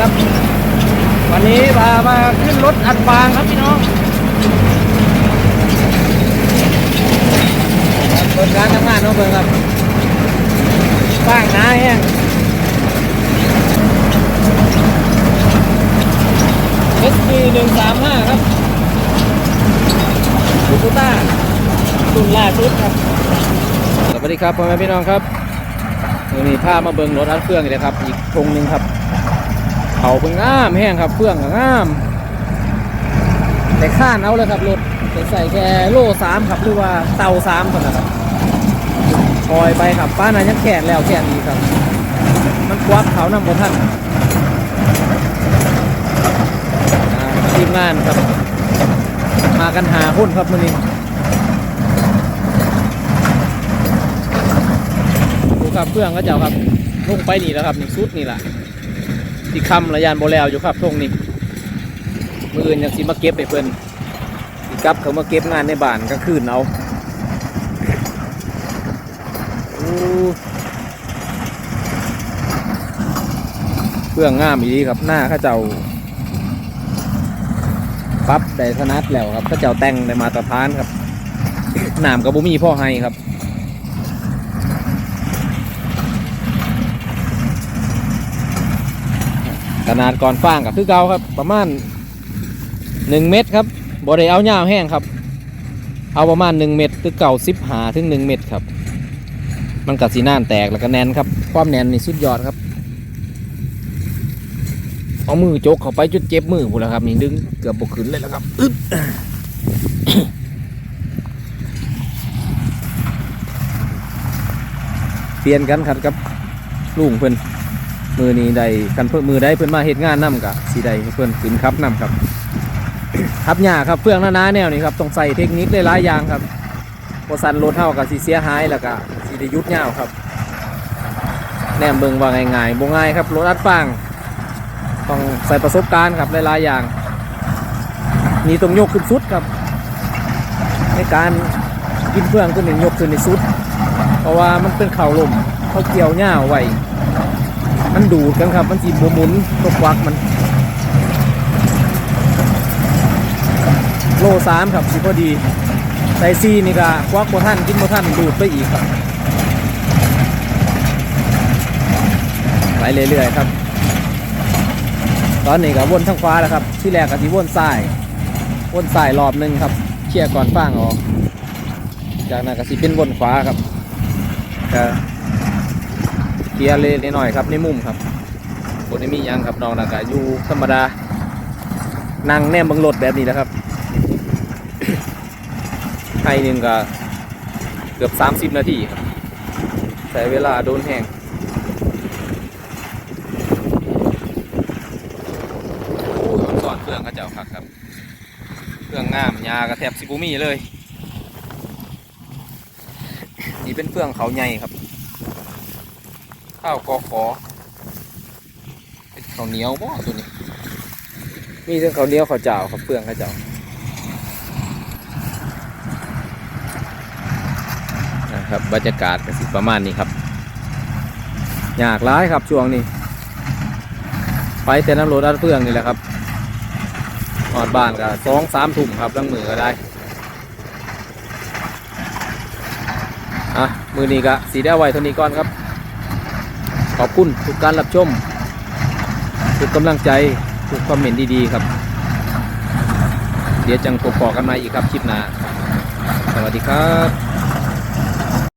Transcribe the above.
ครับ วันนี้พามาขึ้นรถอัดฟางครับพี่น้องเปิดการทำงานน้องเบิร์ครับฟางหนาแห้ง SP หนึ่งสามห้าครับลูกุต้ารุ่นล่าสุดครับ สวัสดีครับพ่อแม่พี่น้องครับวันนี้พามาเบิงรถอัดเครื่องอีกแล้วครับ อีกทงหนึ่งครับ เขาเป็นงามแห้งครับเครื่องก็งาม แต่ข้านเอาเลยครับรถใส่แค่โล่สามครับหรือว่าเตาสามคนนะครับปล่อยไปครับป้านายังแขนแล้วแขนอีครับ มันควักเขานำบนท่านทีมงานครับ มากันหาคนครับมื่อนี้ดูครับเครื่องก็เจ้าครับลงไปนี่แล้วครับนี่สุดนี่แหละ ที่คำระยานโบแล้วอยู่ครับทงนี้มืออื่นยังสิมาเก็บไปเพิ่นสิกลับเขามาเก็บงานในบ้านก็คืนเอาเครื่องงามอีดีครับหน้าข้าเจ้าปั๊บได้ถนัดแล้วครับข้าเจ้าแต่งได้มาตรฐานครับหนามกับบุมีพ่อให้ครับ ขนาดก่อนฟางก็คือเก่าครับ ประมาณหนึ่งเมตรครับบ่ได้เอายาแห้งครับ เอาประมาณหนึ่งเมตรคือเก่าสิบหาถึงหนึ่งเมตรครับ มันกัสีน่านแตกแล้วก็แน่นครับ ความแน่นนี่สุดยอดครับ เอามือโจกเข้าไปจุดเจ็บมือพูดแล้วครับ นี่ดึงเกือบบกขึ้นเลยแล้วครับอึ๊บเปลี่ยนกันครับกับลุงเพิ่อน มือนี้ได้กันเพิ่นมือได้เพิ่นมาเฮ็ดงานนํกะสีได้เพิ่อนขึ้นครับนํครับครับหญ้าครับเฟื่องหน้าแนวนี้ครับต้องใส่เทคนิคหลายๆอย่างครับบ่สั่นรถเฮาก็สิเสียหายแล้วก็สิได้ยุดยาครับ แนมเบิงว่าง่ายๆบ่ง่ายครับรถอัดฟางต้องใส่ประสบการณ์ครับหลายๆอย่างนี่ต้องยกขึ้นสุดครับ ในการกินเฟื่องตัวนี้ยกขึ้นในสุด เพราะว่ามันเป็นเข่าลมเขาเกี่ยวหญ้าไว้ มันดูดกันครับ มันจีบหมุนตกวักมัน โลสามครับสิพอดีไซซีนี่ก็ควักโมท่านกินโมท่านดูดไปอีกครับ ไปเรื่อยๆครับ ตอนนี้ก็วนทางขวาแล้วครับ ที่แรกก็ที่วนซ้ายวนซ้ายรอบหนึ่งครับเคลียร์ก่อนฟางออก จากนั้นก็สิเป็นวนขวาครับก็ เคลียร์เลยหน่อยครับในมุมครับบนนี้มียังครับน้องนากะอยู่ธรรมดานั่งแนมบังรถแบบนี้แหละครับให้หนึ่งก็เกือบ 30 นาทีครับใช้เวลาโดนแห้งโอ้ยสอนเครื่องก็เจ้าคักครับ เครื่องงามยากระแทบสิบุมีเลย นี่เป็นเครื่องเขาใหญ่ครับ ข้าวกอขอเป็นข้าวเหนียวบ่ตัวนี้ มีทั้งข้าวเหนียวข้าวเจ้าครับเปลืองข้าวเจ้านะครับบรรยากาศก็สิประมาณนี้ครับยากร้ายครับช่วงนี้ ไปแต่น้ำรถอัดเฟืองนี่แหละครับนอนบ้านก็สองสามทุ่มครับลังมือก็ได้อะมือนี้ก็สีได้ไวเท่านี้ก่อนครับ อบคุณทุกการรับชม ทุกกำลังใจ ทุกความเห็นดีๆครับ เดี๋ยวจังพบปอกันใหม่อีกครับคลิปหน้าสวัสดีครับ